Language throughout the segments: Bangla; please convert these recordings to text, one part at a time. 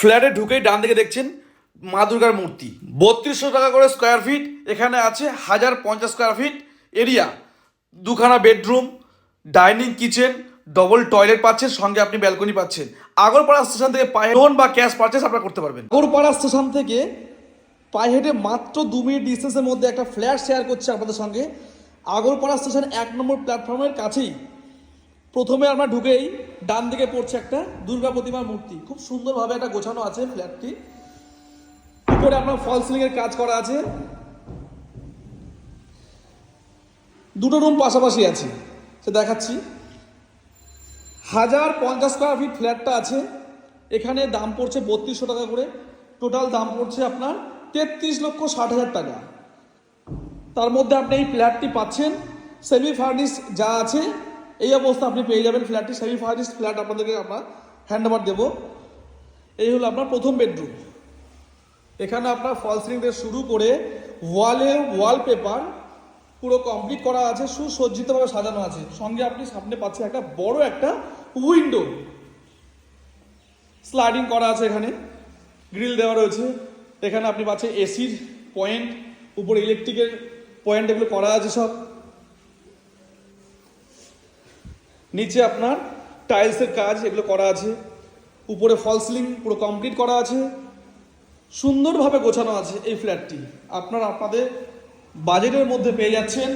ফ্ল্যাটে ঢুকেই ডান দিকে দেখছেন মা দুর্গার মূর্তি। বত্রিশশো টাকা করে স্কোয়ার ফিট এখানে আছে হাজার পঞ্চাশ স্কোয়ার ফিট এরিয়া দুখানা bedroom dining kitchen double toilet পাচ্ছেন, সঙ্গে আপনি ব্যালকনি পাচ্ছেন। আগরপাড়া স্টেশন থেকে পায়ে লোন বা ক্যাশ পারচেস আপনারা করতে পারবেন। আগরপাড়া স্টেশন থেকে পায়ে হেঁটে মাত্র দু মিনিট ডিস্টেন্সের মধ্যে একটা ফ্ল্যাট শেয়ার করছে আপনাদের সঙ্গে। আগরপাড়া স্টেশন এক নম্বর প্ল্যাটফর্মের কাছেই। প্রথমে আমরা ঢুকেই ডান দিকে পড়ছে একটা দুর্গা প্রতিমার মূর্তি। খুব সুন্দরভাবে একটা গোছানো আছে ফ্ল্যাটটি। উপরে আপনার ফল সিলিং এর কাজ করা আছে। দুটো রুম পাশাপাশি আছে। সে দেখাচ্ছি। হাজার পঞ্চাশ স্কোয়ার ফিট ফ্ল্যাটটা আছে। এখানে দাম পড়ছে বত্রিশশো টাকা করে। টোটাল দাম পড়ছে আপনার তেত্রিশ লক্ষ ষাট হাজার টাকা। তার মধ্যে আপনি এই ফ্ল্যাটটি পাচ্ছেন। সেমি ফার্নিশ যা আছে এই অবস্থা আপনি পেয়ে যাবেন ফ্ল্যাটটি সেমি ফার্নিশ ফ্ল্যাট আপনাদেরকে আমরা হ্যান্ড ওভার দেবো। এই হলো আপনার প্রথম বেডরুম এখানে আপনার ফল সিলিং দিয়ে শুরু করে ওয়ালে ওয়ালপেপার পুরো কমপ্লিট করা আছে, সুসজ্জিতভাবে সাজানো আছে। সঙ্গে আপনি সামনে পাচ্ছেন একটা বড় একটা উইন্ডো স্লাইডিং করা আছে এখানে। গ্রিল দেওয়া রয়েছে। এখানে আপনি পাচ্ছেন এসির পয়েন্ট উপরে ইলেকট্রিকের পয়েন্ট এগুলো করা আছে সব। নিচে আপনার টাইলসের কাজ, এগুলো করা আছে। উপরে ফল সিলিং পুরো কমপ্লিট করা আছে। সুন্দরভাবে গোছানো আছে এই ফ্ল্যাটটি আপনারা আপনাদের বাজেটের মধ্যে পেয়ে যাচ্ছেন।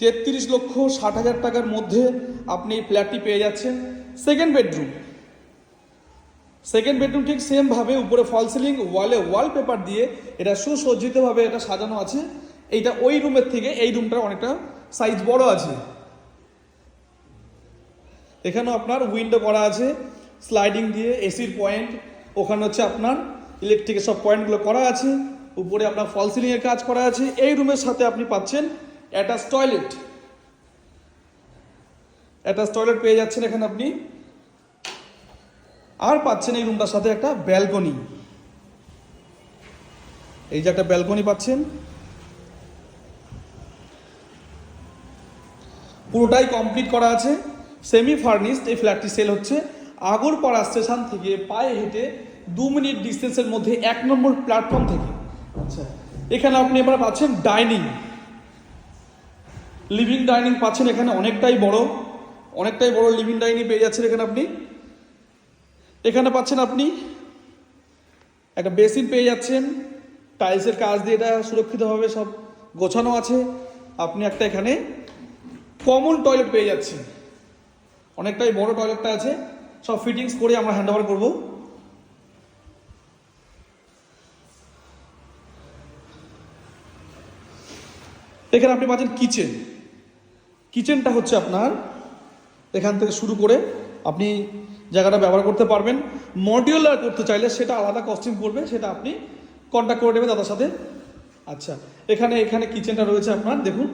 তেত্রিশ লক্ষ ষাট হাজার টাকার মধ্যে আপনি এই ফ্ল্যাটটি পেয়ে যাচ্ছেন। সেকেন্ড বেডরুম সেকেন্ড বেডরুম ঠিক সেমভাবে উপরে ফল সিলিং ওয়ালে ওয়ালপেপার দিয়ে এটা সুসজ্জিতভাবে এটা সাজানো আছে। এইটা ওই রুমের থেকে এই রুমটা অনেকটা সাইজ বড় আছে। এখানেও আপনার উইন্ডো করা আছে স্লাইডিং দিয়ে এসির পয়েন্ট ওখানে হচ্ছে আপনার ইলেকট্রিকের সব পয়েন্টগুলো করা আছে, উপরে আপনার ফল সিলিংয়ের কাজ করা আছে, এই রুমের সাথে আপনি পাচ্ছেন অ্যাটাচ টয়লেট অ্যাটাচ টয়লেট পেয়ে যাচ্ছেন এখানে আপনি। আর পাচ্ছেন এই রুমটার সাথে একটা ব্যালকনি এই যে একটা ব্যালকনি পাচ্ছেন। পুরোটাই কমপ্লিট করা আছে। সেমি ফার্নিশড এই ফ্ল্যাটটি সেল হচ্ছে। আগরপাড়া স্টেশন থেকে পায়ে হেঁটে দু মিনিট ডিস্টেন্সের মধ্যে এক নম্বর প্ল্যাটফর্ম থেকে। আচ্ছা এখানে আপনি এবার পাচ্ছেন ডাইনিং লিভিং ডাইনিং পাচ্ছেন এখানে অনেকটাই বড়। অনেকটাই বড় লিভিং ডাইনিং পেয়ে যাচ্ছেন এখানে আপনি। এখানে পাচ্ছেন আপনি একটা বেসিন পেয়ে যাচ্ছেন। টাইলসের কাজ দিয়ে এটা সুরক্ষিতভাবে সব গোছানো আছে। আপনি একটা এখানে কমন টয়লেট পেয়ে যাচ্ছেন। অনেকটাই বড় টয়লেটটা আছে। সব ফিটিংস করে আমরা হ্যান্ড ওভার করব। এখানে আপনি পাচ্ছেন কিচেন কিচেনটা হচ্ছে আপনার, এখান থেকে শুরু করে আপনি জায়গাটা ব্যবহার করতে পারবেন। মডিউলার করতে চাইলে সেটা আলাদা কস্টিং পড়বে, সেটা আপনি কন্ট্যাক্ট করে নেবেন দাদার সাথে। আচ্ছা এখানে এখানে কিচেনটা রয়েছে আপনার, দেখুন।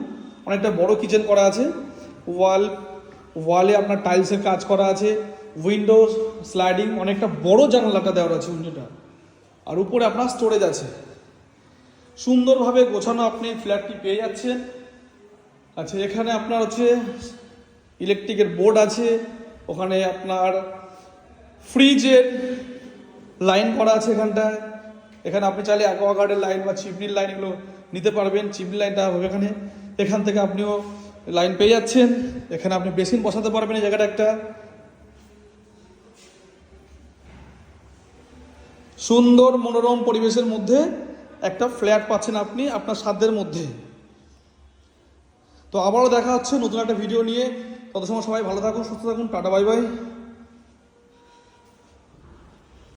অনেকটা বড় কিচেন করা আছে। ওয়াল ওয়ালে আপনার টাইলসের কাজ করা আছে উইন্ডো স্লাইডিং, অনেকটা বড় জানালাটা দেওয়া আছে উইন্ডোটা আর উপরে আপনার স্টোরেজ আছে। সুন্দরভাবে গোছানো আপনি ফ্ল্যাটটি পেয়ে যাচ্ছেন। আচ্ছা এখানে আপনার হচ্ছে ইলেকট্রিকের বোর্ড আছে, ওখানে আপনার ফ্রিজের লাইন করা আছে এখানটায়। এখানে আপনি চাইলে অ্যাকোয়াগার্ডের লাইন বা চিমনির লাইন এগুলো নিতে পারবেন। চিমনি লাইনটা হবে এখানে। এখান থেকে আপনিও লাইন পেয়ে যাচ্ছেন। এখানে আপনি বেসিন বসাতে পারবেন, এই জায়গাটা একটা। সুন্দর মনোরম পরিবেশের মধ্যে একটা ফ্ল্যাট পাচ্ছেন আপনি আপনার সাধ্যের মধ্যে। তো আবারও দেখা হচ্ছে নতুন একটা ভিডিও নিয়ে। তত সময় সবাই ভালো থাকুন, সুস্থ থাকুন, টাটা, বাই বাই।